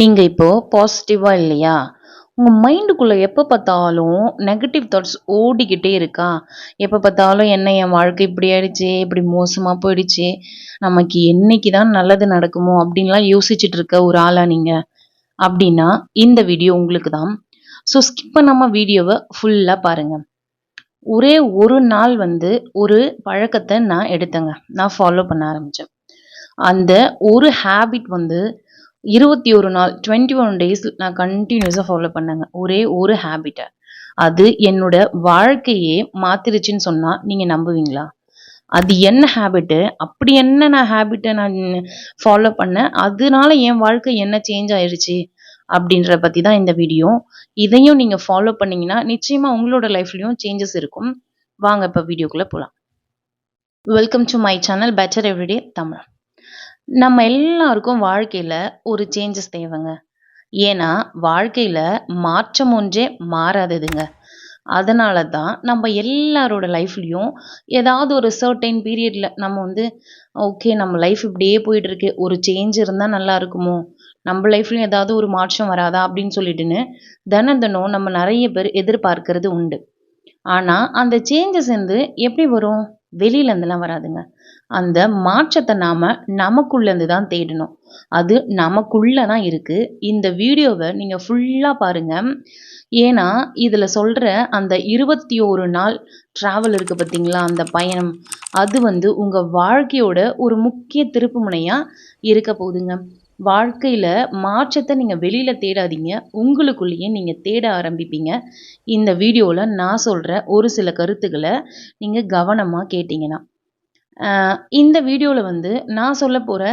நீங்கள் இப்போது பாசிட்டிவாக இல்லையா? உங்கள் மைண்டுக்குள்ளே எப்போ பார்த்தாலும் நெகட்டிவ் தாட்ஸ் ஓடிக்கிட்டே இருக்கா? எப்போ பார்த்தாலும் என்ன என் வாழ்க்கை இப்படி ஆயிடுச்சு இப்படி மோசமாக போயிடுச்சே, நமக்கு என்னைக்கு தான் நல்லது நடக்குமோ அப்படின்லாம் யோசிச்சுட்டு இருக்க ஒரு ஆளா நீங்கள் அப்படின்னா இந்த வீடியோ உங்களுக்கு தான். ஸோ ஸ்கிப் பண்ணாமல் வீடியோவை ஃபுல்லாக பாருங்கள் ஒரே ஒரு நாள் வந்து ஒரு பழக்கத்தை நான் எடுத்தேங்க. நான் ஃபாலோ பண்ண ஆரம்பித்தேன் அந்த ஒரு ஹேபிட் வந்து 21 நாள் 21 டேஸ் நான் கண்டினியூஸாக ஃபாலோ பண்ணேங்க. ஒரே ஒரு ஹேபிட்டை அது என்னோட வாழ்க்கையே மாத்திருச்சுன்னு சொன்னால் நீங்கள் நம்புவீங்களா? அது என்ன ஹேபிட்டு? அப்படி என்ன நான் ஹேபிட்டை நான் ஃபாலோ பண்ணேன். அதனால என் வாழ்க்கை என்ன சேஞ்ச் ஆயிடுச்சு அப்படின்றத பற்றி தான் இந்த வீடியோ. இதையும் நீங்கள் ஃபாலோ பண்ணீங்கன்னா, நிச்சயமாக உங்களோட லைஃப்லையும் சேஞ்சஸ் இருக்கும். வாங்க இப்போ வீடியோக்குள்ளே போகலாம் welcome to my channel better everyday Tamil. நம்ம எல்லாருக்கும் வாழ்க்கையில ஒரு சேஞ்சஸ் தேவைங்க. ஏன்னா, வாழ்க்கையில மாற்றம் ஒன்றே மாறாததுங்க. அதனால தான் நம்ம எல்லாரோட லைஃப்லயும் ஏதாவது ஒரு சர்டைன் பீரியட்ல நம்ம வந்து ஓகே நம்ம லைஃப் இப்படியே போயிட்டுருக்கு. ஒரு சேஞ்ச் இருந்தா நல்லா இருக்குமோ? நம்ம லைஃப்லயும் ஏதாவது ஒரு மாற்றம் வராதா? அப்படின்னு சொல்லிட்டுன்னு தினம் தினம் நம்ம நெறைய பேர் எதிர்பார்க்கிறது உண்டு. ஆனா, அந்த சேஞ்சஸ் வந்து எப்படி வரும்? வெளியிலேருந்துலாம் வராதுங்க. அந்த மாற்றத்தை நாம் நமக்குள்ளேருந்து தான் தேடணும். அது நமக்குள்ளே தான் இருக்குது இந்த வீடியோவை நீங்கள் ஃபுல்லாக பாருங்க. ஏன்னா, இதில் சொல்கிற அந்த 21 நாள் ட்ராவல் இருக்குது பார்த்தீங்களா? அந்த பயணம். அது வந்து உங்கள் வாழ்க்கையோட ஒரு முக்கிய திருப்புமுனையா இருக்க போகுதுங்க. வாழ்க்கையில் மாற்றத்தை நீங்கள் வெளியில் தேடாதீங்க. உங்களுக்குள்ளேயே நீங்கள் தேட ஆரம்பிப்பீங்க. இந்த வீடியோவில் நான் சொல்கிற ஒரு சில கருத்துக்களை நீங்கள் கவனமாக கேட்டிங்கன்னா. இந்த வீடியோவில் வந்து நான் சொல்லப்போற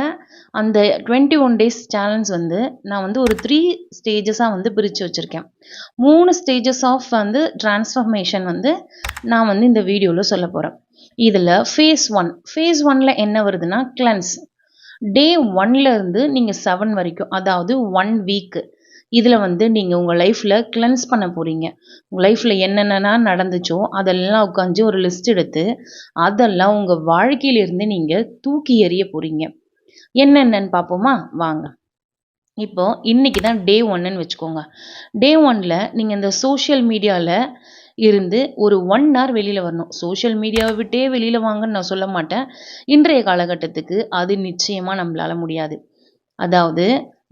அந்த 21 டேஸ் சேலஞ்ச் வந்து நான் வந்து ஒரு த்ரீ ஸ்டேஜஸாக வந்து பிரித்து வச்சுருக்கேன். மூணு ஸ்டேஜஸ் ஆஃப் வந்து டிரான்ஸ்ஃபர்மேஷன் வந்து நான் வந்து இந்த வீடியோவில் சொல்ல போகிறேன் இதில் ஃபேஸ் ஒன் ஃபேஸ் ஒனில் என்ன வருதுன்னா கிளன்ஸ் டே ஒன்லேருந்து நீங்கள் செவன் வரைக்கும் அதாவது ஒன் வீக்கு இதில் வந்து நீங்கள் உங்கள் லைஃப்பில் கிளென்ஸ் பண்ண போகிறீங்க உங்கள் லைஃப்பில் என்னென்னலாம் நடந்துச்சோ அதெல்லாம் உட்காந்து ஒரு லிஸ்ட் எடுத்து, அதெல்லாம் உங்கள் வாழ்க்கையிலிருந்து நீங்கள் தூக்கி எறிய போகிறீங்க என்னென்னு பார்ப்போமா? வாங்க. இப்போ இன்றைக்கி தான் டே ஒன்னுன்னு வச்சுக்கோங்க. டே ஒனில் நீங்கள் இந்த சோஷியல் மீடியாவில் இருந்து ஒரு ஒன் ஹவர் வெளியில் வரணும். சோஷியல் மீடியாவை விட்டே வெளியில் வாங்கன்னு நான் சொல்ல மாட்டேன். இன்றைய காலகட்டத்துக்கு அது நிச்சயமாக நம்மளால முடியாது. அதாவது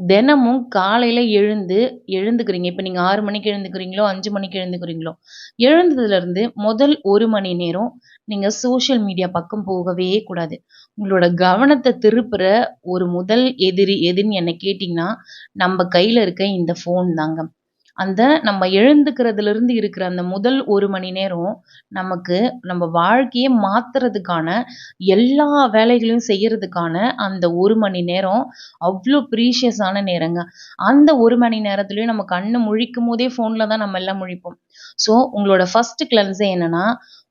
தினமும் காலையில் எழுந்து எழுந்துக்கிறீங்க. இப்போ நீங்கள் ஆறு மணிக்கு எழுந்துக்கிறீங்களோ, அஞ்சு மணிக்கு எழுந்துக்கிறீங்களோ, எழுந்ததுலேருந்து முதல் ஒரு மணி நேரம் நீங்கள் சோஷியல் மீடியா பக்கம் போகவே கூடாது. உங்களோட கவனத்தை திருப்புற ஒரு முதல் எதிரி எதுன்னு என்னை கேட்டிங்கன்னா நம்ம கையில் இருக்க இந்த ஃபோன் தாங்க. அந்த நம்ம எழுந்துக்கிறதுல இருந்து இருக்கிற அந்த முதல் ஒரு மணி நேரம் நமக்கு நம்ம வாழ்க்கையை மாத்துறதுக்கான எல்லா வேலைகளையும் செய்யறதுக்கான அந்த ஒரு மணி நேரம் அவ்வளோ ப்ரீஷியஸான நேரங்க. அந்த ஒரு மணி நேரத்துலயும் நம்ம கண்ணு முழிக்கும்போதே ஃபோன்ல தான் நம்ம எல்லாம் முழிப்போம். ஸோ உங்களோட ஃபர்ஸ்ட் கிளன்ஸே என்னன்னா,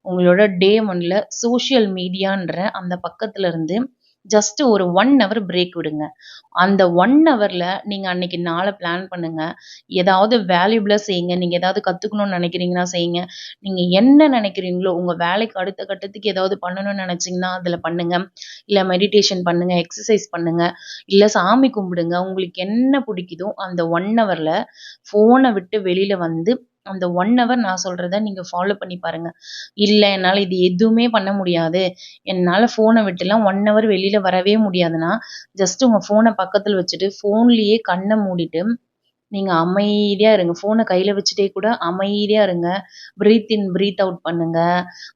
உங்களோட டே ஒன்ல சோசியல் மீடியான்ற அந்த பக்கத்துல இருந்து ஜஸ்ட் ஒரு ஒன் ஹவர் பிரேக் விடுங்க. அந்த ஒன் ஹவர்ல நீங்க அன்னைக்கு நாளை பிளான் பண்ணுங்க. ஏதாவது வேல்யூபிளா செய்யுங்க. நீங்க ஏதாவது கத்துக்கணும்னு நினைக்கிறீங்கன்னா செய்யுங்க. நீங்க என்ன நினைக்கிறீங்களோ, உங்க வேலைக்கு அடுத்த கட்டத்துக்கு ஏதாவது பண்ணணும்னு நினைச்சீங்கன்னா அதுல பண்ணுங்க. இல்ல மெடிடேஷன் பண்ணுங்க, எக்ஸசைஸ் பண்ணுங்க, இல்ல சாமி கும்பிடுங்க. உங்களுக்கு என்ன பிடிக்குதோ அந்த ஒன் ஹவர்ல ஃபோனை விட்டு வெளியில வந்து அந்த ஒன் ஹவர் நான் சொல்றத நீங்க ஃபாலோ பண்ணி பாருங்க. இல்ல என்னால இது எதுவுமே பண்ண முடியாது. என்னால ஃபோனை விட்டுலாம் ஒன் ஹவர் வெளியில வரவே முடியாதுன்னா, ஜஸ்ட் உங்க ஃபோனை பக்கத்துல வச்சுட்டு ஃபோன்லேயே கண்ணை மூடிட்டு நீங்க அமைதியா இருங்க. ஃபோனை கையில வச்சுட்டே கூட அமைதியா இருங்க. ப்ரீத் இன், ப்ரீத் அவுட் பண்ணுங்க.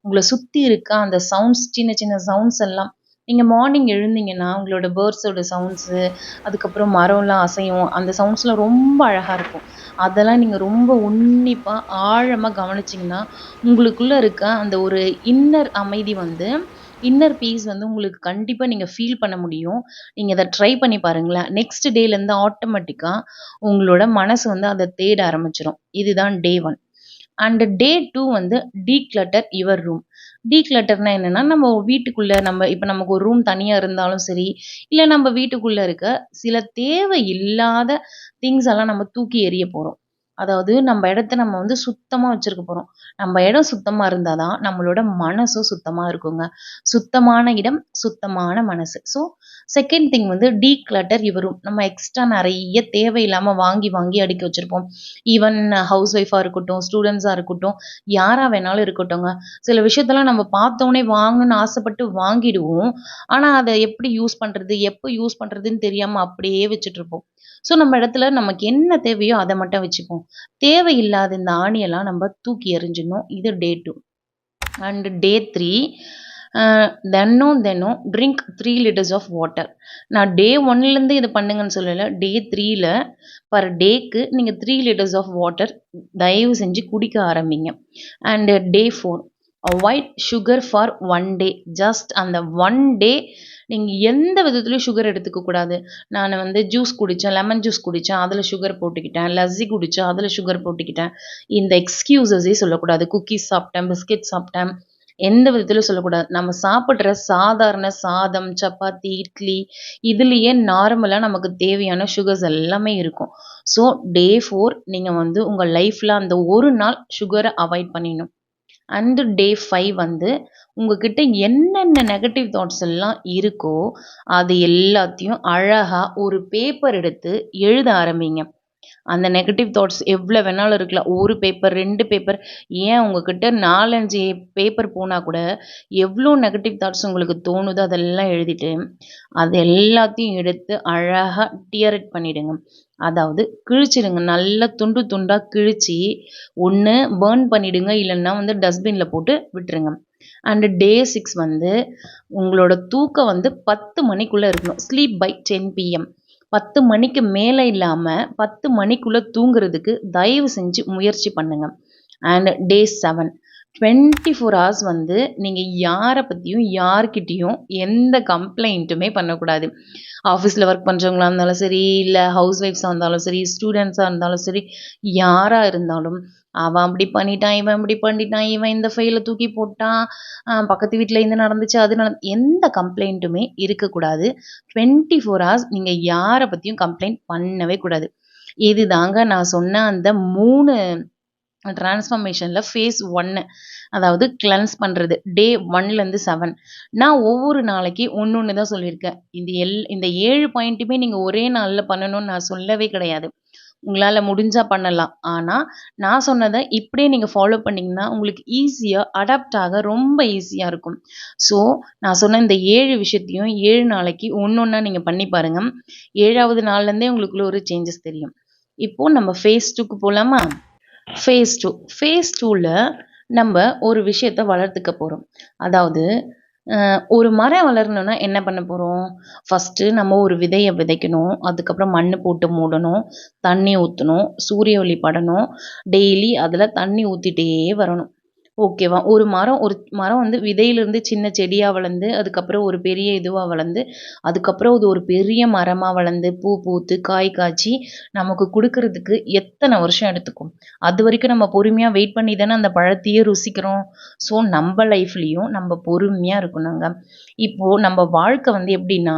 உங்களை சுத்தி இருக்க அந்த சவுண்ட்ஸ் சின்ன சின்ன சவுண்ட்ஸ் எல்லாம் நீங்கள் மார்னிங் எழுந்தீங்கன்னா, உங்களோட பேர்ட்ஸோட சவுண்ட்ஸு, அதுக்கப்புறம் மரம்லாம் அசையும். அந்த சவுண்ட்ஸ்லாம் ரொம்ப அழகாக இருக்கும். அதெல்லாம் நீங்கள் ரொம்ப உன்னிப்பாக ஆழமாக கவனிச்சிங்கன்னா உங்களுக்குள்ளே இருக்க அந்த ஒரு இன்னர் அமைதி வந்து இன்னர் பீஸ் வந்து உங்களுக்கு கண்டிப்பாக நீங்கள் ஃபீல் பண்ண முடியும். நீங்கள் அதை ட்ரை பண்ணி பாருங்களேன். நெக்ஸ்ட் டேலேருந்து ஆட்டோமேட்டிக்காக உங்களோட மனசு வந்து அதை தேட ஆரம்பிச்சிடும் இதுதான் day one and day two வந்து டீக்ளட்டர் யுவர் ரூம். டீக்ளட்டர்னா என்னன்னா, நம்ம வீட்டுக்குள்ள நம்ம இப்ப நமக்கு ஒரு ரூம் தனியா இருந்தாலும் சரி, இல்ல நம்ம வீட்டுக்குள்ள இருக்க சில தேவை இல்லாத திங்ஸ் எல்லாம் நம்ம தூக்கி எறிய போறோம். அதாவது நம்ம இடத்த நம்ம வந்து சுத்தமா வச்சிருக்க போறோம். நம்ம இடம் சுத்தமா இருந்தால் தான் நம்மளோட மனசும் சுத்தமா இருக்குங்க. சுத்தமான இடம், சுத்தமான மனசு. ஸோ செகண்ட் திங் வந்து டீ கிளட்டர் இவரும். நம்ம எக்ஸ்ட்ரா நிறைய தேவையில்லாமல் வாங்கி வாங்கி அடுக்கி வச்சுருப்போம். ஈவன் ஹவுஸ் ஒய்ஃபாக இருக்கட்டும் ஸ்டூடெண்ட்ஸாக இருக்கட்டும் யாராக வேணாலும் இருக்கட்டும்ங்க. சில விஷயத்தெல்லாம் நம்ம பார்த்தோன்னே வாங்கணும்னு ஆசைப்பட்டு வாங்கிடுவோம். ஆனால் அதை எப்படி யூஸ் பண்ணுறது எப்போ யூஸ் பண்ணுறதுன்னு தெரியாமல் அப்படியே வச்சுட்ருப்போம் ஸோ நம்ம இடத்துல நமக்கு என்ன தேவையோ அதை மட்டும் வச்சுப்போம். தேவையில்லாத இந்த ஆணியெல்லாம் நம்ம தூக்கி எறிஞ்சிடணும். இது day two and day three தினம் தினம் drink three litres of water நான் டே ஒன்லேருந்து இது பண்ணுங்கன்னு சொல்லலை டே த்ரீயில் பர் டேக்கு நீங்கள் த்ரீ லிட்டர்ஸ் ஆஃப் வாட்டர் தயவு செஞ்சு குடிக்க ஆரம்பிங்க. And day four avoid sugar for one day just அந்த ஒன் டே நீங்கள் எந்த விதத்துலையும் சுகர் எடுத்துக்கக்கூடாது நான் வந்து ஜூஸ் குடித்தேன் லெமன் ஜூஸ் குடித்தேன் அதில் சுகர் போட்டுக்கிட்டேன் லஸ்ஸி குடித்தேன் அதில் சுகர் போட்டுக்கிட்டேன். இந்த எக்ஸ்கியூசஸே சொல்லக்கூடாது. குக்கீஸ் சாப்பிட்டேன் பிஸ்கெட் சாப்பிட்டேன். எந்த விதத்திலும் சொல்லக்கூடாது. நம்ம சாப்பிட்ற சாதாரண சாதம் சப்பாத்தி இட்லி இதுலேயே நார்மலாக நமக்கு தேவையான சுகர்ஸ் எல்லாமே இருக்கும். ஸோ டே ஃபோர் நீங்கள் வந்து உங்கள் லைஃப்பில் அந்த ஒரு நாள் சுகரை அவாய்ட் பண்ணிடணும். அண்டு டே ஃபைவ் வந்து உங்ககிட்ட என்னென்ன நெகட்டிவ் தாட்ஸ் எல்லாம் இருக்கோ அது எல்லாத்தையும் அழகாக ஒரு பேப்பர் எடுத்து எழுத ஆரம்பிங்க. அந்த நெகட்டிவ் தாட்ஸ் எவ்வளோ வேணாலும் இருக்கலாம். ஒரு பேப்பர் ரெண்டு பேப்பர் ஏன் உங்ககிட்ட நாலஞ்சு பேப்பர் போனால் கூட எவ்வளோ நெகட்டிவ் தாட்ஸ் உங்களுக்கு தோணுதோ அதெல்லாம் எழுதிட்டு அது எல்லாத்தையும் எடுத்து அழகாக டியரட் பண்ணிடுங்க. அதாவது கிழிச்சிடுங்க. நல்லா துண்டு துண்டாக கிழித்து ஒன்று பேர்ன் பண்ணிடுங்க. இல்லைன்னா வந்து டஸ்ட்பினில் போட்டு விட்டுருங்க. அண்டு டே சிக்ஸ் வந்து உங்களோட தூக்கம் வந்து பத்து மணிக்குள்ளே இருக்கணும். ஸ்லீப் பை டென் பிஎம் பத்து மணிக்கு மேலே இல்லாமல் பத்து மணிக்குள்ளே தூங்குறதுக்கு தயவு செஞ்சு முயற்சி பண்ணுங்க. And day seven twenty four hours வந்து நீங்கள் யாரை பற்றியும் யார்கிட்டேயும் எந்த கம்ப்ளைண்ட்டுமே பண்ணக்கூடாது. ஆஃபீஸில் ஒர்க் பண்ணுறவங்களா இருந்தாலும் சரி இல்லை ஹவுஸ் ஒய்ஃப்ஸாக இருந்தாலும் சரி ஸ்டூடெண்ட்ஸாக இருந்தாலும் சரி யாராக இருந்தாலும் அவன் அப்படி பண்ணிட்டான் இவன் இப்படி பண்ணிட்டான் இவன் இந்த ஃபைலை தூக்கி போட்டான். பக்கத்து வீட்டில் இந்த நடந்துச்சு அது நட எந்த கம்ப்ளைண்ட்டுமே இருக்கக்கூடாது. டுவெண்ட்டி ஃபோர் ஹவர்ஸ் நீங்கள் யாரை பற்றியும் கம்ப்ளைண்ட் பண்ணவே கூடாது. இது தாங்க நான் சொன்ன அந்த மூணு டிரான்ஸ்ஃபர்மேஷனில் ஃபேஸ் ஒன்று அதாவது கிளன்ஸ் பண்ணுறது டே ஒன்லேருந்து செவன் நான் ஒவ்வொரு நாளைக்கு ஒன்று ஒன்று தான் சொல்லியிருக்கேன். இந்த எல் இந்த ஏழு பாயிண்ட்டுமே நீங்கள் ஒரே நாளில் பண்ணணும்னு நான் சொல்லவே கிடையாது. உங்களால் முடிஞ்சால் பண்ணலாம். ஆனால் நான் சொன்னதை இப்படியே நீங்கள் ஃபாலோ பண்ணிங்கன்னா உங்களுக்கு ஈஸியாக அடாப்ட் ஆக ரொம்ப ஈஸியாக இருக்கும். ஸோ நான் சொன்ன இந்த ஏழு விஷயத்தையும் ஏழு நாளைக்கு ஒன்று ஒன்றா நீங்கள் பண்ணி பாருங்கள் ஏழாவது நாள்லேருந்தே உங்களுக்குள்ள ஒரு சேஞ்சஸ் தெரியும். இப்போது நம்ம ஃபேஸ் டூக்கு போகலாமா ஃபேஸ் டூ ஃபேஸ் டூவில் நம்ம ஒரு விஷயத்த வளர்த்துக்க போகிறோம் அதாவது ஒரு மரம் வளரணும்னா என்ன பண்ண போகிறோம் ஃபஸ்ட்டு நம்ம ஒரு விதையை விதைக்கணும். அதுக்கப்புறம் மண் போட்டு மூடணும். தண்ணி ஊற்றணும் சூரிய ஒளி படணும். டெய்லி அதில் தண்ணி ஊற்றிட்டே வரணும். ஓகேவா ஒரு மரம் ஒரு மரம் வந்து விதையிலேருந்து சின்ன செடியாக வளர்ந்து அதுக்கப்புறம் ஒரு பெரிய இதுவாக வளர்ந்து அதுக்கப்புறம் அது ஒரு பெரிய மரமாக வளர்ந்து பூ பூத்து காய் காய்ச்சி நமக்கு கொடுக்கறதுக்கு எத்தனை வருஷம் எடுத்துக்கும்? அது வரைக்கும் நம்ம பொறுமையாக வெயிட் பண்ணி தானே அந்த பழத்தையே ருசிக்கிறோம். ஸோ நம்ம லைஃப்லேயும் நம்ம பொறுமையாக இருக்கணுங்க. இப்போது நம்ம வாழ்க்கை வந்து எப்படின்னா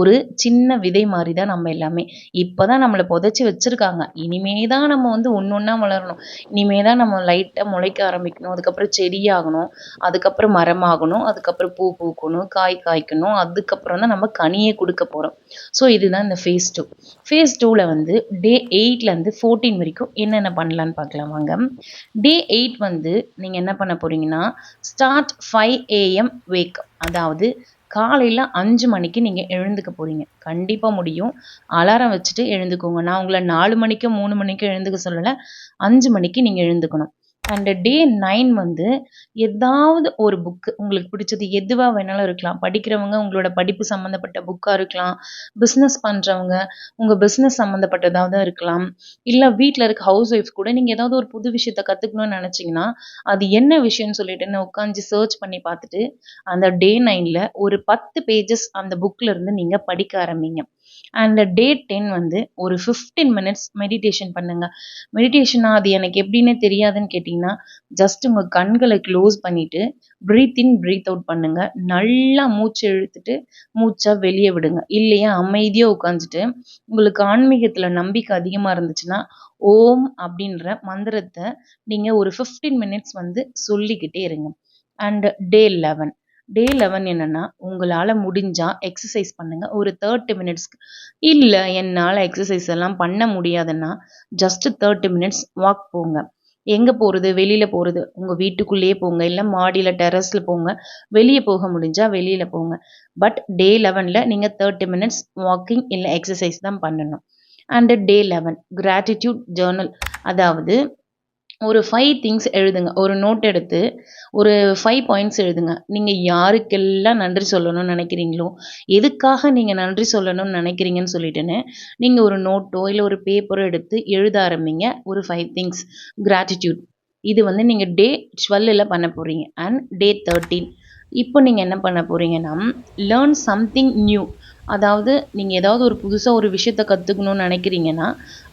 ஒரு சின்ன விதை மாதிரி தான் நம்ம எல்லாமே. இப்போ தான் நம்மளை புதைச்சி வச்சுருக்காங்க. இனிமே தான் நம்ம வந்து ஒன்று ஒன்றா வளரணும். இனிமே தான் நம்ம லைட்டாக முளைக்க ஆரம்பிக்கணும். அதுக்கப்புறம் அதுக்கப்புறம் செடியாகணும் அதுக்கப்புறம் மரமாகணும் அதுக்கப்புறம் பூ பூக்கணும் காய் காய்க்கணும் அதுக்கப்புறம் தான் நம்ம கனியே கொடுக்க போகிறோம் ஸோ இதுதான் இந்த ஃபேஸ் டூ ஃபேஸ் டூவில் வந்து டே எயிட்லேருந்து ஃபோர்டீன் வரைக்கும் என்னென்ன பண்ணலான்னு பார்க்கலாம் வாங்க. டே எயிட் வந்து நீங்கள் என்ன பண்ண போகிறீங்கன்னா ஸ்டார்ட் ஃபைவ் ஏஎம் வேக் அதாவது காலையில் அஞ்சு மணிக்கு நீங்கள் எழுந்துக்க போகிறீங்க கண்டிப்பாக முடியும். அலாரம் வச்சுட்டு எழுந்துக்கோங்க. நான் உங்களை நாலு மணிக்கோ மூணு மணிக்கோ எழுந்துக்க சொல்லலை. அஞ்சு மணிக்கு நீங்கள் எழுந்துக்கணும். அண்ட் டே நைன் வந்து ஏதாவது ஒரு புக்கு உங்களுக்கு பிடிச்சது எதுவாக வேணாலும் இருக்கலாம். படிக்கிறவங்க உங்களோட படிப்பு சம்மந்தப்பட்ட புக்காக இருக்கலாம். பிஸ்னஸ் பண்ணுறவங்க உங்கள் பிஸ்னஸ் சம்மந்தப்பட்டதாக தான் இருக்கலாம். இல்லை வீட்டில் இருக்க ஹவுஸ் ஒய்ஃப் கூட நீங்கள் ஏதாவது ஒரு புது விஷயத்த கற்றுக்கணும்னு நினச்சிங்கன்னா அது என்ன விஷயம்னு சொல்லிட்டு நான் உட்காந்து சர்ச் பண்ணி பார்த்துட்டு அந்த டே நைனில் ஒரு பத்து பேஜஸ் அந்த புக்கில் இருந்து நீங்கள் படிக்க ஆரம்பிங்க. அண்ட் டே டென் வந்து ஒரு ஃபிஃப்டீன் மினிட்ஸ் மெடிடேஷன் பண்ணுங்க. மெடிடேஷனா அது எனக்கு எப்படின்னே தெரியாதுன்னு கேட்டிங்கன்னா ஜஸ்ட் உங்கள் கண்களை க்ளோஸ் பண்ணிவிட்டு ப்ரீத் இன் ப்ரீத் அவுட் பண்ணுங்க. நல்லா மூச்சு இழுத்துட்டு மூச்சை வெளியே விடுங்க. இல்லையா அமைதியாக உட்காந்துட்டு உங்களுக்கு ஆன்மீகத்தில் நம்பிக்கை அதிகமாக இருந்துச்சுன்னா ஓம் அப்படின்ற மந்திரத்தை நீங்கள் ஒரு ஃபிஃப்டீன் மினிட்ஸ் வந்து சொல்லிக்கிட்டே இருங்க. And day eleven day eleven என்னென்னா உங்களால் முடிஞ்சால் எக்ஸசைஸ் பண்ணுங்கள் ஒரு தேர்ட்டி மினிட்ஸ்க்கு இல்லை என்னால் எக்ஸசைஸ் எல்லாம் பண்ண முடியாதுன்னா ஜஸ்ட்டு தேர்ட்டி மினிட்ஸ் வாக் போங்க. எங்கே போகிறது வெளியில் போகிறது உங்கள் வீட்டுக்குள்ளேயே போங்க. இல்லை மாடியில் டெரஸில் போங்க. வெளியே போக முடிஞ்சால் வெளியில் போங்க. பட் டே லெவனில் நீங்கள் தேர்ட்டி மினிட்ஸ் வாக்கிங் இல்லை எக்ஸசைஸ் தான் பண்ணணும். And day eleven gratitude journal அதாவது ஒரு ஃபைவ் திங்ஸ் எழுதுங்க. ஒரு நோட் எடுத்து ஒரு ஃபைவ் பாயிண்ட்ஸ் எழுதுங்க. நீங்கள் யாருக்கெல்லாம் நன்றி சொல்லணும்னு நினைக்கிறீங்களோ எதுக்காக நீங்கள் நன்றி சொல்லணும்னு நினைக்கிறீங்கன்னு சொல்லிட்டுன்னு நீங்கள் ஒரு நோட்டோ இல்லை ஒரு பேப்பரோ எடுத்து எழுத ஆரம்பிங்க. ஒரு ஃபைவ் திங்ஸ் கிராட்டிடியூட் இது வந்து நீங்கள் டே டுவெல்லில் பண்ண போகிறீங்க அண்ட் டே தேர்ட்டீன் இப்போ நீங்கள் என்ன பண்ண போகிறீங்கன்னா லேர்ன் சம்திங் நியூ அதாவது நீங்கள் ஏதாவது ஒரு புதுசாக ஒரு விஷயத்த கற்றுக்கணும்னு நினைக்கிறீங்கன்னா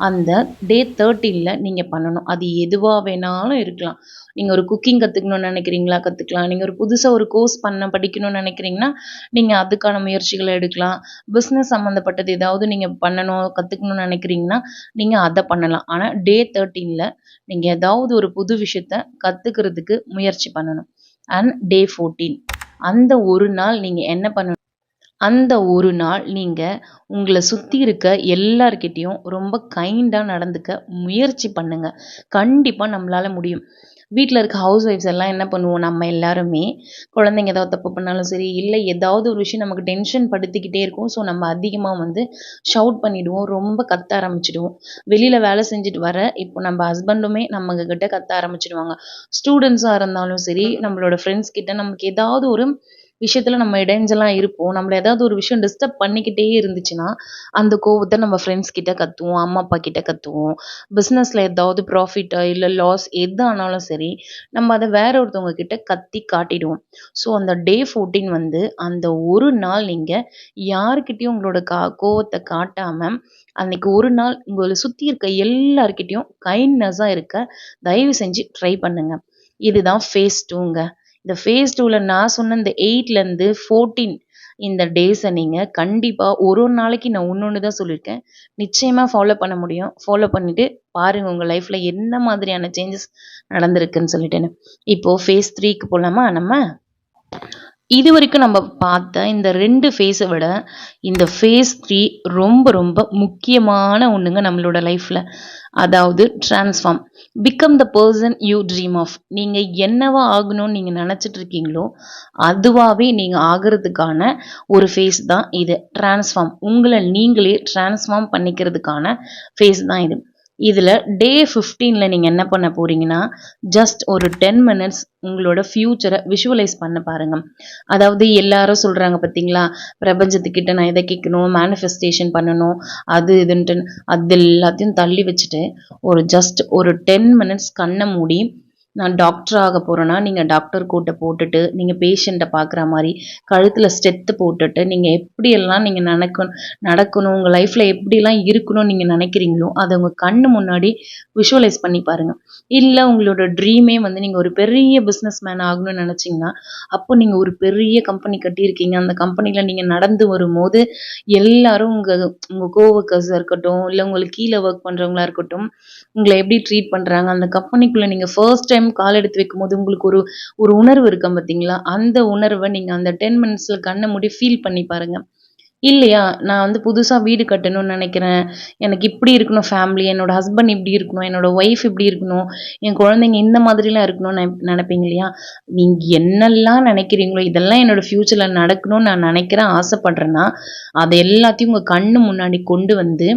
அந்த டே தேர்ட்டீனில் நீங்கள் பண்ணணும். அது எதுவாக வேணாலும் இருக்கலாம். நீங்கள் ஒரு குக்கிங் கற்றுக்கணும்னு நினைக்கிறீங்களா? கற்றுக்கலாம் நீங்கள் ஒரு புதுசாக ஒரு கோர்ஸ் பண்ண படிக்கணும்னு நினைக்கிறீங்கன்னா நீங்கள் அதுக்கான முயற்சிகளை எடுக்கலாம். பிஸ்னஸ் சம்மந்தப்பட்டது ஏதாவது நீங்கள் பண்ணணும் கற்றுக்கணும்னு நினைக்கிறீங்கன்னா நீங்கள் அதை பண்ணலாம். ஆனால் டே தேர்ட்டீனில் நீங்கள் ஏதாவது ஒரு புது விஷயத்த கற்றுக்கிறதுக்கு முயற்சி பண்ணணும். அண்ட் டே ஃபோர்டீன் அந்த ஒரு நாள் நீங்கள் என்ன பண்ணணும்? அந்த ஒரு நாள் நீங்கள் உங்களை சுற்றி இருக்க எல்லார்கிட்டேயும் ரொம்ப கைண்டாக நடந்துக்க முயற்சி பண்ணுங்கள் கண்டிப்பாக நம்மளால் முடியும். வீட்டில் இருக்க ஹவுஸ் ஒய்ஃப்ஸ் எல்லாம் என்ன பண்ணுவோம்? நம்ம எல்லாருமே குழந்தைங்க ஏதாவது தப்பு பண்ணாலும் சரி இல்லை ஏதாவது ஒரு விஷயம் நமக்கு டென்ஷன் படுத்திக்கிட்டே இருக்கும். ஸோ நம்ம அதிகமாக வந்து ஷவுட் பண்ணிவிடுவோம் ரொம்ப கத்த ஆரம்பிச்சிடுவோம். வெளியில் வேலை செஞ்சுட்டு வர இப்போ நம்ம ஹஸ்பண்டுமே நம்ம கிட்ட கத்த ஆரம்பிச்சிடுவாங்க. ஸ்டூடெண்ட்ஸாக இருந்தாலும் சரி நம்மளோட ஃப்ரெண்ட்ஸ் கிட்ட நமக்கு ஏதாவது ஒரு விஷயத்தில் நம்ம இடைஞ்செல்லாம் இருப்போம். நம்மளை ஏதாவது ஒரு விஷயம் டிஸ்டர்ப் பண்ணிக்கிட்டே இருந்துச்சுன்னா அந்த கோவத்தை நம்ம ஃப்ரெண்ட்ஸ் கிட்ட கத்துவோம் அம்மா அப்பா கிட்ட கத்துவோம். பிஸ்னஸில் ஏதாவது ப்ராஃபிட்டா இல்லை லாஸ் எது ஆனாலும் சரி நம்ம அதை வேற ஒருத்தவங்க கிட்ட கத்தி காட்டிடுவோம். ஸோ அந்த டே ஃபோர்டீன் வந்து அந்த ஒரு நாள் நீங்கள் யாருக்கிட்டேயும் உங்களோட கா கோவத்தை காட்டாமல் அன்னைக்கு ஒரு நாள் உங்களை சுற்றி இருக்க எல்லாருக்கிட்டேயும் கைண்ட்னஸாக இருக்க தயவு செஞ்சு ட்ரை பண்ணுங்க. இதுதான் ஃபேஸ் டூங்க இந்த ஃபேஸ் டூவில் நான் சொன்ன இந்த எயிட்லேருந்து ஃபோர்டீன் இந்த டேஸை நீங்கள் கண்டிப்பாக ஒரு ஒரு நாளைக்கு நான் ஒன்று ஒன்று தான் சொல்லியிருக்கேன். நிச்சயமாக ஃபாலோ பண்ண முடியும். ஃபாலோ பண்ணிவிட்டு பாருங்கள் உங்கள் லைஃப்பில் என்ன மாதிரியான சேஞ்சஸ் நடந்திருக்குன்னு சொல்லிட்டேன்னு இப்போது ஃபேஸ் த்ரீக்கு போகலாமா நம்ம இது வரைக்கும் நம்ம பார்த்த இந்த ரெண்டு ஃபேஸை விட இந்த ஃபேஸ் த்ரீ ரொம்ப ரொம்ப முக்கியமான ஒன்றுங்க நம்மளோட லைஃப்பில் அதாவது transform become the person you dream of நீங்கள் என்னவா ஆகணும்னு நீங்கள் நினச்சிட்டு இருக்கீங்களோ அதுவாகவே நீங்கள் ஆகிறதுக்கான ஒரு ஃபேஸ் தான் இது. ட்ரான்ஸ்ஃபார்ம் உங்களை நீங்களே ட்ரான்ஸ்ஃபார்ம் பண்ணிக்கிறதுக்கான ஃபேஸ் தான் இது. இதில் டே ஃபிஃப்டீனில் நீங்கள் என்ன பண்ண போகிறீங்கன்னா ஜஸ்ட் ஒரு டென் மினிட்ஸ் உங்களோட ஃப்யூச்சரை விஷுவலைஸ் பண்ண பாருங்கள் அதாவது எல்லாரும் சொல்கிறாங்க பார்த்தீங்களா பிரபஞ்சத்துக்கிட்ட நான் இதை கேட்கணும் மேனிஃபெஸ்டேஷன் பண்ணணும் அது இதுன்ட்டு அது எல்லாத்தையும் தள்ளி வச்சுட்டு ஒரு ஜஸ்ட் ஒரு டென் மினிட்ஸ் கண்ணை மூடி நான் டாக்டர் ஆக போகிறேன்னா நீங்கள் டாக்டர் கோட்டை போட்டுட்டு நீங்கள் பேஷண்ட்டை பார்க்குற மாதிரி கழுத்தில் ஸ்டெத்து போட்டுட்டு நீங்கள் எப்படியெல்லாம் நீங்கள் நடக்கணும் நடக்கணும் உங்கள் லைஃப்பில் எப்படிலாம் இருக்கணும்னு நீங்கள் நினைக்கிறீங்களோ அதை உங்கள் கண்ணு முன்னாடி விஷுவலைஸ் பண்ணி பாருங்கள் இல்லை உங்களோட ட்ரீமே வந்து நீங்கள் ஒரு பெரிய பிஸ்னஸ் மேன் ஆகணும்னு நினச்சிங்கன்னா அப்போ நீங்கள் ஒரு பெரிய கம்பெனி கட்டியிருக்கீங்க. அந்த கம்பெனியில் நீங்கள் நடந்து வரும்போது எல்லாரும் உங்கள் உங்கள் கோவர்க்கர்ஸாக இருக்கட்டும் இல்லை உங்களுக்கு கீழே ஒர்க் பண்ணுறவங்களா இருக்கட்டும் உங்களை எப்படி ட்ரீட் பண்ணுறாங்க அந்த கம்பெனிக்குள்ளே நீங்கள் ஃபர்ஸ்ட் டைம் கால் எடுத்து வைக்கும்போது உங்களுக்கு ஒரு ஒரு உணர்வு இருக்கும் பார்த்தீங்களா அந்த உணர்வை நீங்கள் அந்த டென் மினிட்ஸில் கண்ணை மூடி ஃபீல் பண்ணி பாருங்கள் இல்லையா? நான் வந்து புதுசாக வீடு கட்டணும்னு நினைக்கிறேன். எனக்கு இப்படி இருக்கணும் ஃபேமிலி என்னோட ஹஸ்பண்ட் இப்படி இருக்கணும் என்னோட ஒய்ஃப் இப்படி இருக்கணும் என் குழந்தைங்க இந்த மாதிரிலாம் இருக்கணும்னு நினைப்பீங்க இல்லையா? நீங்கள் என்னெல்லாம் நினைக்கிறீங்களோ இதெல்லாம் என்னோட ஃப்யூச்சரில் நடக்கணும்னு நான் நினைக்கிறேன் ஆசைப்படுறேன்னா அதை எல்லாத்தையும் உங்கள் கண்ணு முன்னாடி கொண்டு வந்து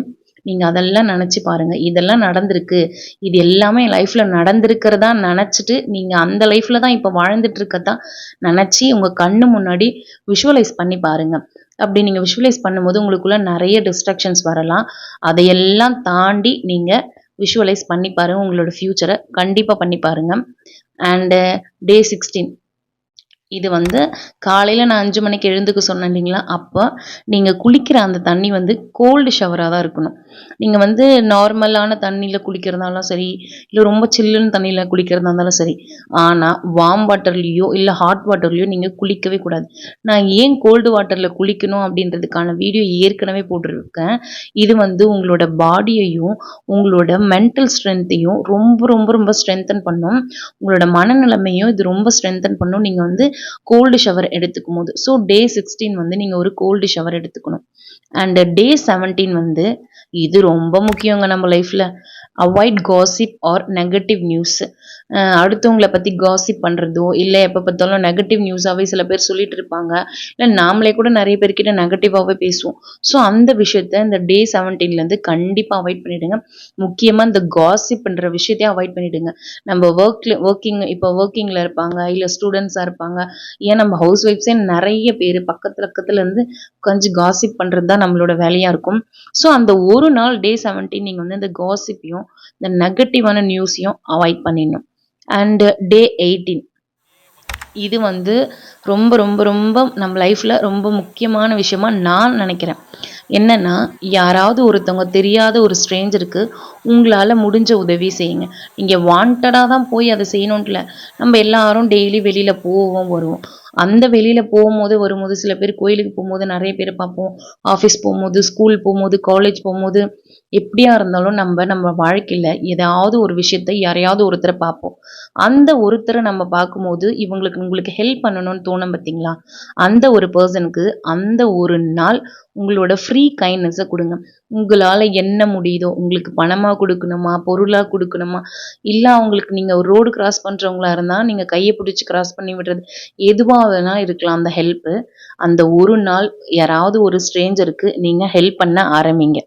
நீங்கள் அதெல்லாம் நினச்சி பாருங்கள் இதெல்லாம் நடந்திருக்கு. இது எல்லாமே என் லைஃப்பில் நடந்திருக்கிறதா நினச்சிட்டு நீங்கள் அந்த லைஃப்பில் தான் இப்போ வாழ்ந்துட்டுருக்கதான் நினச்சி உங்கள் கண்ணு முன்னாடி விஷுவலைஸ் பண்ணி பாருங்கள் அப்படி நீங்கள் விஷுவலைஸ் பண்ணும்போது உங்களுக்குள்ள நிறைய டிஸ்ட்ராக்ஷன்ஸ் வரலாம். அதையெல்லாம் தாண்டி நீங்கள் விஷுவலைஸ் பண்ணி பாருங்கள் உங்களோட ஃப்யூச்சரை கண்டிப்பாக பண்ணி பாருங்கள் அண்டு டே சிக்ஸ்டீன் இது வந்து காலையில் நான் அஞ்சு மணிக்கு எழுந்துக்க சொன்னேன் இல்லைங்களா? அப்போ நீங்கள் குளிக்கிற அந்த தண்ணி வந்து கோல்டு ஷவராக தான் இருக்கணும். நீங்கள் வந்து நார்மலான தண்ணியில் குளிக்கிறதாலும் சரி இல்லை ரொம்ப சில்லுன்னு தண்ணியில் குளிக்கிறதா இருந்தாலும் சரி ஆனால் வார்ம் வாட்டர்லேயோ இல்லை ஹாட் வாட்டர்லேயோ நீங்கள் குளிக்கவே கூடாது. நான் ஏன் கோல்டு வாட்டரில் குளிக்கணும் அப்படின்றதுக்கான வீடியோ ஏற்கனவே போட்டிருக்கேன். இது வந்து உங்களோட பாடியையும் உங்களோட மென்டல் ஸ்ட்ரென்த்தையும் ரொம்ப ரொம்ப ரொம்ப ஸ்ட்ரென்தன் பண்ணும். உங்களோட மனநிலைமையும் இது ரொம்ப ஸ்ட்ரென்தன் பண்ணும். நீங்கள் வந்து கோல்டு ஷவர் எடுத்துக்கும் போது. ஸோ டே சிக்ஸ்டீன் வந்து நீங்கள் ஒரு கோல்டு ஷவர் எடுத்துக்கணும். அண்ட் டே செவன்டீன் வந்து இது ரொம்ப முக்கியங்க நம்ம லைஃப்பில் avoid gossip or negative news அடுத்தவங்கள பற்றி காசிப் பண்ணுறதோ இல்லை எப்போ பார்த்தாலும் நெகட்டிவ் நியூஸாகவே சில பேர் சொல்லிட்டு இருப்பாங்க. இல்லை நாமளே கூட நிறைய பேர்கிட்ட நெகட்டிவாகவே பேசுவோம். ஸோ அந்த விஷயத்த இந்த டே செவன்டீன்லேருந்து கண்டிப்பாக அவாய்ட் பண்ணிவிடுங்க முக்கியமாக இந்த காசிப்ன்ற விஷயத்தையே அவாய்ட் பண்ணிவிடுங்க நம்ம ஒர்க்கில் ஒர்க்கிங் இப்போ ஒர்க்கிங்கில் இருப்பாங்க இல்லை ஸ்டூடெண்ட்ஸாக இருப்பாங்க. ஏன் நம்ம ஹவுஸ் ஒய்ஃப்ஸே நிறைய பேர் பக்கத்தில் பக்கத்துல இருந்து கொஞ்சம் காசிப் பண்ணுறது தான் நம்மளோட வேலையாக இருக்கும். ஸோ அந்த ஒரு நாள் டே செவன்டீன் நீங்கள் வந்து இந்த காசிப்பையும் இந்த நெகட்டிவான நியூஸையும் அவாய்ட் பண்ணிடணும். அண்டு டே எயிட்டீன் இது வந்து ரொம்ப ரொம்ப ரொம்ப நம்ம லைஃப்பில் ரொம்ப முக்கியமான விஷயமா நான் நினைக்கிறேன். என்னென்னா யாராவது ஒருத்தவங்க தெரியாத ஒரு ஸ்ட்ரேஞ்சருக்கு உங்களால் முடிஞ்ச உதவி செய்யுங்க. நீங்கள் வாண்டடாக தான் போய் அதை செய்யணுன்ட்டு இல்லை. நம்ம எல்லாரும் டெய்லி வெளியில் போவோம் வருவோம். அந்த வெளியில் போகும்போது வரும்போது சில பேர் கோயிலுக்கு போகும்போது நிறைய பேர் பார்ப்போம். ஆஃபீஸ் போகும்போது ஸ்கூல் போகும்போது காலேஜ் போகும்போது எப்படியா இருந்தாலும் நம்ம நம்ம வாழ்க்கையில் ஏதாவது ஒரு விஷயத்தை யாரையாவது ஒருத்தரை பார்ப்போம். அந்த ஒருத்தரை நம்ம பார்க்கும்போது இவங்களுக்கு உங்களுக்கு ஹெல்ப் பண்ணணும்னு தோணும் பார்த்தீங்களா? அந்த ஒரு பர்சனுக்கு அந்த ஒரு நாள் உங்களோட ஃப்ரீ கைண்ட்னஸை கொடுங்க. உங்களால் என்ன முடியுதோ உங்களுக்கு பணமாக கொடுக்கணுமா பொருளாக கொடுக்கணுமா இல்லை அவங்களுக்கு நீங்கள் ஒரு ரோடு கிராஸ் பண்ணுறவங்களா இருந்தால் நீங்கள் கையை பிடிச்சி கிராஸ் பண்ணி விடுறது எதுவாக வேணா இருக்கலாம் அந்த ஹெல்ப்பு அந்த ஒரு நாள் யாராவது ஒரு ஸ்ட்ரேஞ்சருக்கு நீங்கள் ஹெல்ப் பண்ண ஆரம்பிங்க.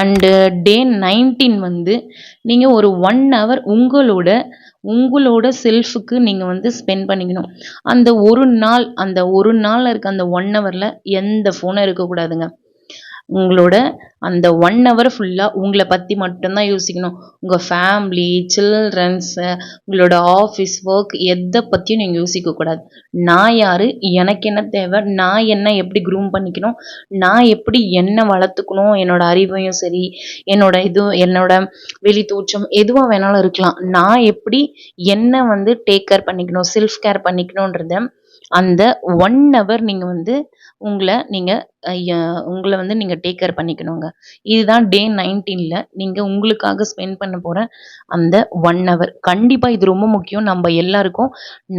அண்டு டே நைன்டீன் வந்து நீங்கள் ஒரு ஒன் ஹவர் உங்களோட உங்களோட செல்ஃபுக்கு நீங்கள் வந்து ஸ்பெண்ட் பண்ணிக்கணும். அந்த ஒரு நாள் அந்த ஒரு நாள் இருக்க அந்த ஒன் ஹவரில் எந்த ஃபோனும் இருக்கக்கூடாதுங்க. உங்களோட அந்த ஒன் ஹவர் ஃபுல்லாக உங்களை பற்றி மட்டும்தான் யோசிக்கணும். உங்கள் ஃபேமிலி சில்ட்ரன்ஸு உங்களோட ஆஃபீஸ் ஒர்க் எதை பற்றியும் நீங்கள் யோசிக்கக்கூடாது நான் யார்? எனக்கு என்ன தேவை? நான் என்ன எப்படி க்ரூம் பண்ணிக்கணும்? நான் எப்படி என்ன வளர்த்துக்கணும்? என்னோட அறிவையும் சரி என்னோட இது என்னோட வெளி தோற்றம் எதுவாக வேணாலும் இருக்கலாம். நான் எப்படி என்ன வந்து டேக் கேர் பண்ணிக்கணும் செல்ஃப் கேர் பண்ணிக்கணுன்றத அந்த ஒன் ஹவர் நீங்கள் வந்து உங்களை நீங்கள் உங்களை வந்து நீங்கள் டேக் கேர் பண்ணிக்கணுங்க. இதுதான் டே நைன்டீனில் நீங்கள் உங்களுக்காக ஸ்பெண்ட் பண்ண போகிற அந்த ஒன் ஹவர் கண்டிப்பாக இது ரொம்ப முக்கியம். நம்ம எல்லாருக்கும்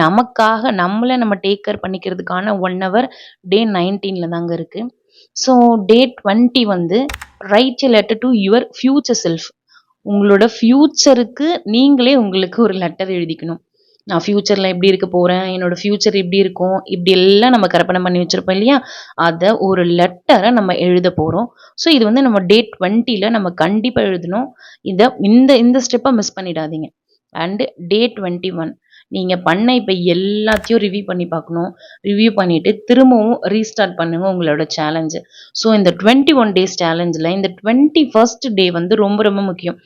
நமக்காக நம்மளை நம்ம டேக் கேர் பண்ணிக்கிறதுக்கான ஒன் ஹவர் டே நைன்டீனில் தாங்க இருக்குது ஸோ டே டுவெண்ட்டி வந்து write a letter to your future self உங்களோட ஃப்யூச்சருக்கு நீங்களே உங்களுக்கு ஒரு லெட்டர் எழுதிக்கணும். நான் ஃப்யூச்சரில் எப்படி இருக்க போகிறேன் என்னோட ஃப்யூச்சர் எப்படி இருக்கும் இப்படி எல்லாம் நம்ம கற்பனை பண்ணி வச்சுருப்போம் இல்லையா? அதை ஒரு லெட்டரை நம்ம எழுத போகிறோம் ஸோ இது வந்து நம்ம டே டுவெண்ட்டியில் நம்ம கண்டிப்பாக எழுதணும். இதை இந்த இந்த ஸ்டெப்பை மிஸ் பண்ணிடாதீங்க. அண்டு டே டுவெண்ட்டி ஒன் நீங்கள் பண்ண இப்போ எல்லாத்தையும் ரிவ்யூ பண்ணி பார்க்கணும். ரிவ்யூ பண்ணிவிட்டு திரும்பவும் ரீஸ்டார்ட் பண்ணுங்க உங்களோட சேலஞ்சு ஸோ இந்த டுவெண்ட்டி ஒன் டேஸ் சேலஞ்சில் இந்த டுவெண்ட்டி ஃபர்ஸ்ட் டே வந்து ரொம்ப ரொம்ப முக்கியம்.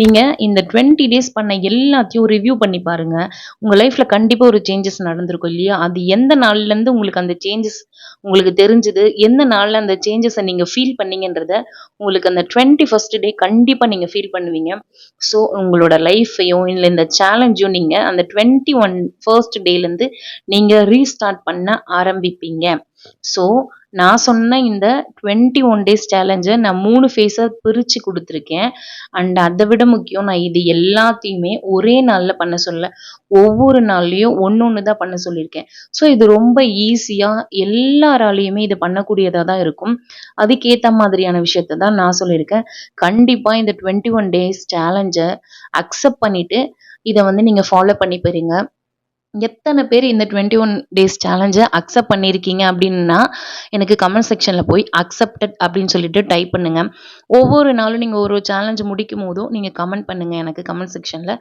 நீங்கள் இந்த டுவெண்ட்டி டேஸ் பண்ண எல்லாத்தையும் ரிவ்யூ பண்ணி பாருங்கள் உங்கள் லைஃப்பில் கண்டிப்பாக ஒரு சேஞ்சஸ் நடந்திருக்கும் இல்லையா? அது எந்த நாள்லேருந்து உங்களுக்கு அந்த சேஞ்சஸ் உங்களுக்கு தெரிஞ்சுது? எந்த நாளில் அந்த சேஞ்சஸை நீங்கள் ஃபீல் பண்ணீங்கன்றத உங்களுக்கு அந்த டுவெண்ட்டி ஃபஸ்ட் டே கண்டிப்பாக நீங்கள் ஃபீல் பண்ணுவீங்க. ஸோ உங்களோட லைஃப்பையும் இல்லை இந்த சேலஞ்சையும் நீங்கள் அந்த டுவெண்ட்டி ஒன் ஃபர்ஸ்ட் டேலேருந்து நீங்கள் ரீஸ்டார்ட் பண்ண ஆரம்பிப்பீங்க. ஸோ நான் சொன்ன இந்த டுவெண்ட்டி ஒன் டேஸ் சேலஞ்சை நான் மூணு ஃபேஸாக பிரித்து கொடுத்துருக்கேன். அண்ட் அதை விட முக்கியம் நான் இது எல்லாத்தையுமே ஒரே நாளில் பண்ண சொல்ல ஒவ்வொரு நாள்லேயும் ஒன்று ஒன்று தான் பண்ண சொல்லியிருக்கேன். ஸோ இது ரொம்ப ஈஸியாக எல்லாராலையுமே இது பண்ணக்கூடியதாக தான் இருக்கும். அதுக்கேற்ற மாதிரியான விஷயத்த தான் நான் சொல்லியிருக்கேன். கண்டிப்பாக இந்த டுவெண்ட்டி ஒன் டேஸ் சேலஞ்சை அக்செப்ட் பண்ணிவிட்டு இதை வந்து நீங்கள் ஃபாலோ பண்ணி போகிறீங்க எத்தனை பேர் இந்த டுவெண்ட்டி ஒன் டேஸ் சேலஞ்சை அக்செப்ட் பண்ணியிருக்கீங்க அப்படின்னா எனக்கு கமெண்ட் செக்ஷனில் போய் அக்செப்டட் அப்படின்னு சொல்லிட்டு டைப் பண்ணுங்கள் ஒவ்வொரு நாளும் நீங்கள் ஒரு சேலஞ்சு முடிக்கும் போதும் நீங்கள் கமெண்ட் பண்ணுங்கள் எனக்கு கமெண்ட் செக்ஷனில்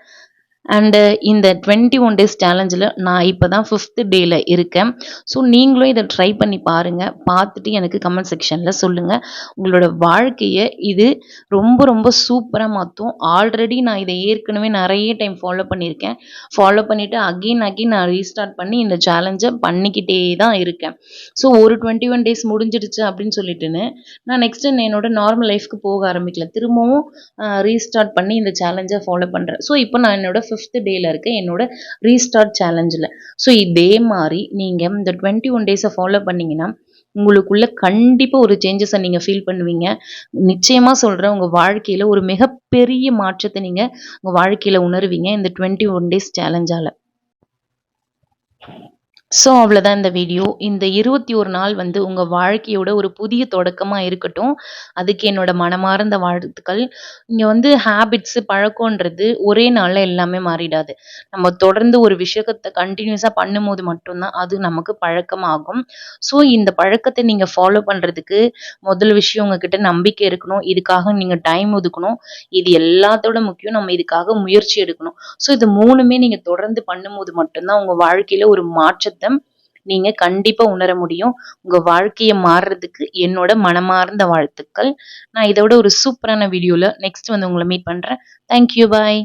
அண்டு uh, இந்த டுவெண்ட்டி ஒன் டேஸ் சேலஞ்சில் நான் இப்போ தான் ஃபிஃப்த்து டேயில் இருக்கேன். ஸோ நீங்களும் இதை ட்ரை பண்ணி பாருங்கள் பார்த்துட்டு எனக்கு கமெண்ட் செக்ஷனில் சொல்லுங்கள் உங்களோட வாழ்க்கையை இது ரொம்ப ரொம்ப சூப்பராக மாற்றும் ஆல்ரெடி நான் இதை ஏற்கனவே நிறைய டைம் ஃபாலோ பண்ணியிருக்கேன். ஃபாலோ பண்ணிவிட்டு அகெயின் அகெயின் நான் ரீஸ்டார்ட் பண்ணி இந்த சேலஞ்சை பண்ணிக்கிட்டே தான் இருக்கேன். ஸோ ஒரு டுவெண்ட்டி ஒன் டேஸ் முடிஞ்சிடுச்சு அப்படின்னு சொல்லிட்டுன்னு நான் நெக்ஸ்ட் என்னோட நார்மல் லைஃப்க்கு போக ஆரம்பிக்கல. திரும்பவும் ரீஸ்டார்ட் பண்ணி இந்த சேலஞ்சை ஃபாலோ பண்ணுறேன் ஸோ இப்போ நான் என்னோட ஃபிஃப்த் டேயில் இருக்க என்னோட ரீஸ்டார்ட் சேலஞ்சில் ஸோ இதே மாதிரி நீங்கள் இந்த டுவெண்ட்டி ஒன் டேஸை ஃபாலோ பண்ணிங்கன்னா உங்களுக்குள்ள கண்டிப்பாக ஒரு சேஞ்சஸை நீங்கள் ஃபீல் பண்ணுவீங்க. நிச்சயமாக சொல்கிறேன் உங்கள் வாழ்க்கையில் ஒரு மிகப்பெரிய மாற்றத்தை நீங்கள் உங்கள் வாழ்க்கையில் உணர்வீங்க இந்த டுவெண்ட்டி ஒன் டேஸ் சேலஞ்சால் ஸோ அவ்வளோதான் இந்த வீடியோ இந்த இருபத்தி ஒரு நாள் வந்து உங்கள் வாழ்க்கையோட ஒரு புதிய தொடக்கமாக இருக்கட்டும். அதுக்கு என்னோட மனமார்ந்த வாழ்த்துக்கள். இங்கே வந்து ஹேபிட்ஸு பழக்கன்றது ஒரே நாளில் எல்லாமே மாறிடாது. நம்ம தொடர்ந்து ஒரு விஷயத்தை கண்டினியூஸாக பண்ணும்போது மட்டும்தான் அது நமக்கு பழக்கமாகும். ஸோ இந்த பழக்கத்தை நீங்கள் ஃபாலோ பண்ணுறதுக்கு முதல் விஷயம் உங்ககிட்ட நம்பிக்கை இருக்கணும். இதுக்காக நீங்கள் டைம் ஒதுக்கணும். இது எல்லாத்தோட முக்கியம். நம்ம இதுக்காக முயற்சி எடுக்கணும். ஸோ இது மூணுமே நீங்கள் தொடர்ந்து பண்ணும்போது மட்டும்தான் உங்கள் வாழ்க்கையில் ஒரு மாற்றத்தை நீங்க கண்டிப்பா உணர முடியும். உங்க வாழ்க்கையை மாறுறதுக்கு என்னோட மனமார்ந்த வாழ்த்துக்கள். நான் இதோட ஒரு சூப்பரான வீடியோல நெக்ஸ்ட் வந்து உங்களை மீட் பண்றேன். Thank you bye